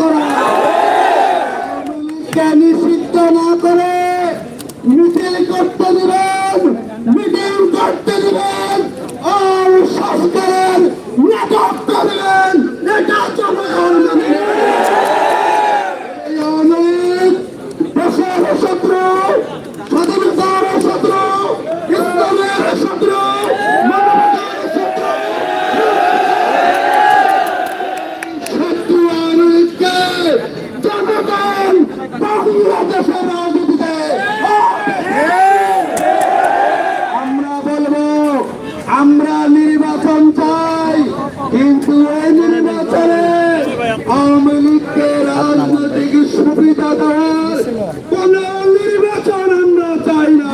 করা। নিষিদ্ধ না করে মিছিল করতে দিবেন মিটিং করতে দিবেন আর সংস্কারের নাটক করবেন এটা জনগণ মেনে নেবে। এই অনেক দেশের শত্রু স্বাধীনতার শত্রু ইসলামের শত্রু মানবতার শত্রু শত্রু আমেরিকা জনগণ বাংলাদেশের রাজনীতিতে আমরা বলব আমরা নির্বাচন চাই কিন্তু এই নির্বাচনে আওয়ামী লীগকে রাজনৈতিক সুবিধা দেওয়ার কোন নির্বাচন আমরা চাই না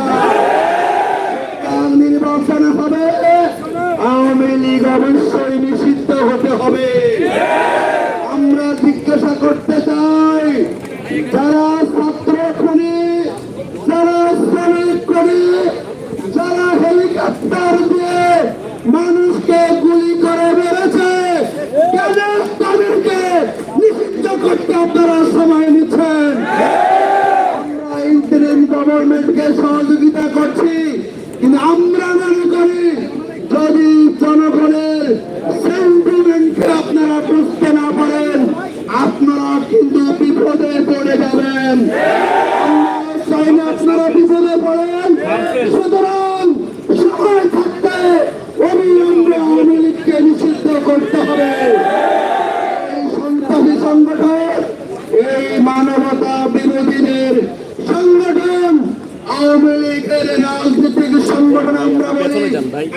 কাল নির্বাচন হবে আওয়ামী লীগ অবশ্যই নিষিদ্ধ হতে হবে আমরা জিজ্ঞাসা করতে চাই যারা ছাত্র খুনি যারা শ্রমিক খুনি যারা সহযোগিতা করছি, কিন্তু আমরা মনে করি যদি জনগণের সেন্টিমেন্টকে আপনারা বুঝতে না পারেন, আপনারা কিন্তু বিপদে পড়ে যাবেন। আপনারা বিপদে পড়েন। সুতরাং সময় থাকতে অবিলম্বে আওয়ামী লীগকে নিষিদ্ধ করতে হবে। এই সন্ত্রাসী সংগঠন এই মানবতা বিরোধীদের সংগঠন আওয়ামী লীগের রাজনৈতিক সংগঠন আমরা বলি।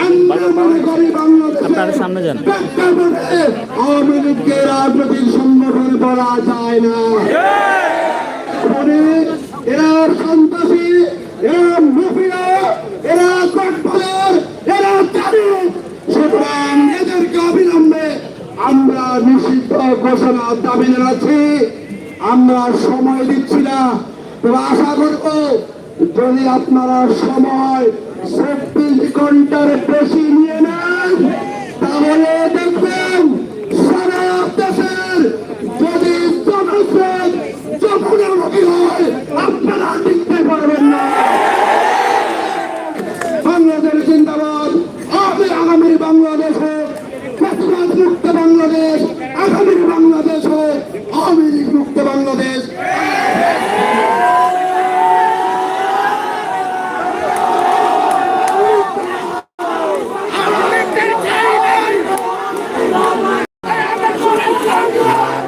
আমরা মনে করি বাংলাদেশের সামনে যান। আওয়ামী লীগকে রাজনৈতিক সংগঠন বলা যায় না। এরা সন্ত্রাসী এরা মাফিয়া এরা কটফাদার এরা তারিখ সুতরাং নিষিদ্ধ ঘোষণা দাবি জানাচ্ছি। আমরা সময় দিচ্ছি না, তবে আশা করব যদি আপনারা সময় চব্বিশ ঘণ্টার বেশি নিয়ে নেন, তাহলে দেখবেন সারা দেশের যদি জনস্রোত যমুনামুখী হয় আপনারা টিকতে পারবেন না বাংলাদেশ জিন্দাবাদ আমি আগামীর বাংলাদেশ হোক ফ্যাসিবাদ মুক্ত বাংলাদেশ আগামীর বাংলাদেশ হোক আওয়ামী লীগ মুক্ত বাংলাদেশ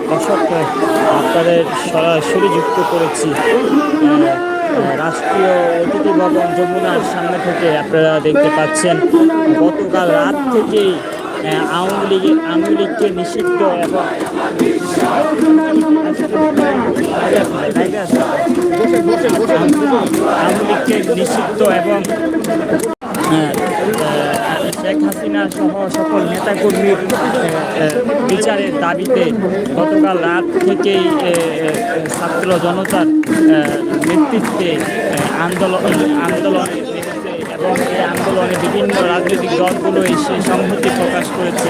দর্শক আপনাদের সরাসরি যুক্ত করেছি। রাষ্ট্রীয় অতিথি ভবন যমুনার সামনে থেকে আপনারা দেখতে পাচ্ছেন, গতকাল রাত থেকেই আওয়ামী লীগ, আওয়ামী লীগকে নিষিদ্ধ এবং আওয়ামী লীগকে নিষিদ্ধ এবং শেখ হাসিনা সহ সকল নেতাকর্মীর বিচারের দাবিতে গতকাল রাত থেকেই ছাত্র জনতার নেতৃত্বে আন্দোলন আন্দোলনে এবং এই আন্দোলনে বিভিন্ন রাজনৈতিক দলগুলো এসে সংহতি প্রকাশ করেছে।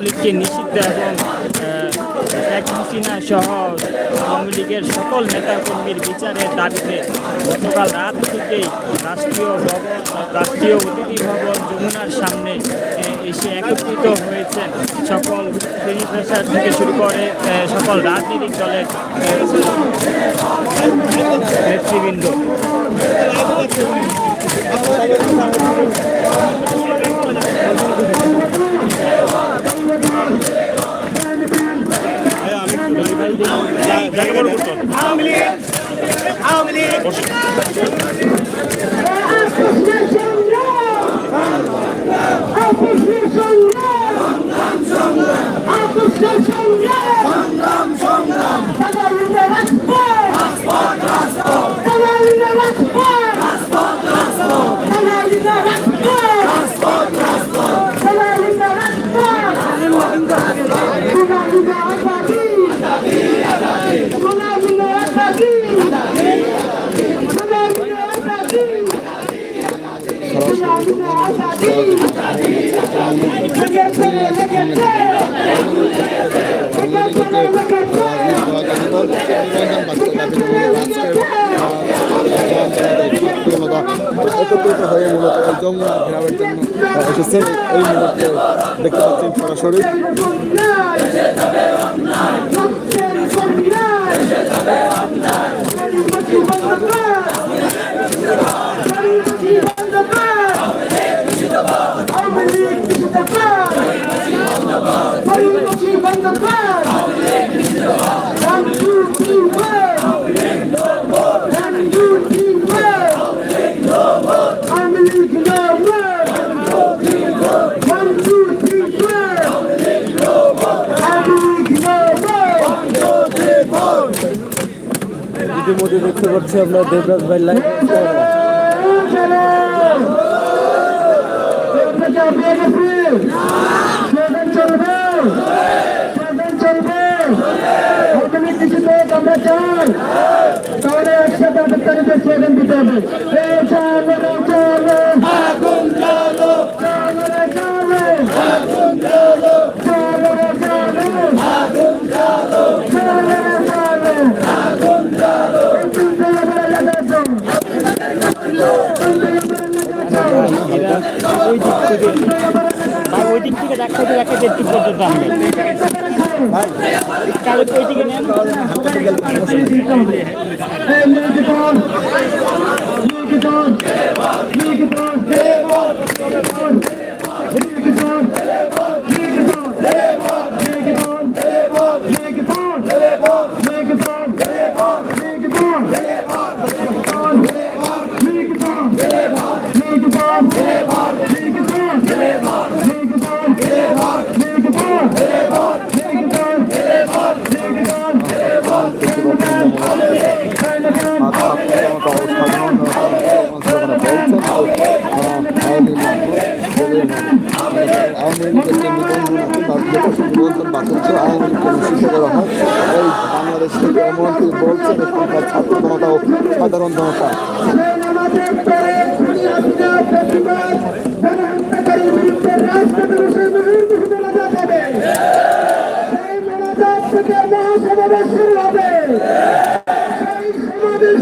আওয়ামী লীগকে নিষিদ্ধ এবং শেখ হাসিনা সহ আওয়ামী লীগের সকল নেতাকর্মীর বিচারের দাবিতে গতকাল রাত থেকেই রাষ্ট্রীয় ভবন, রাষ্ট্রীয় অতিথি ভবন যমুনার সামনে এসে একত্রিত হয়েছেন সকল শ্রেণি পেশার থেকে শুরু করে সকল রাজনৈতিক দলের নেতৃবৃন্দ Opposition! একত্রিত হয়ে মূলত যমুনা ঘেরাবের জন্য এসেছেন এই মুহূর্তে দেখতে পাচ্ছেন সরাসরি One, ইতিমধ্যে দেখতে পাচ্ছি আমরা দেবরাজ ভাই লাইভ আমরা চাই তাহলে একসাথে আটককারীদের স্লোগান দিতে হবে ওই দিক থেকে আর ওই দিক থেকে ডাক্তার রাখে দেড় দিক পর্যন্ত আনবে কাগজ বাংলাদেশ থেকে এমনকি বলছেন এখানকার ছাত্র জনতা ও সাধারণ জনতা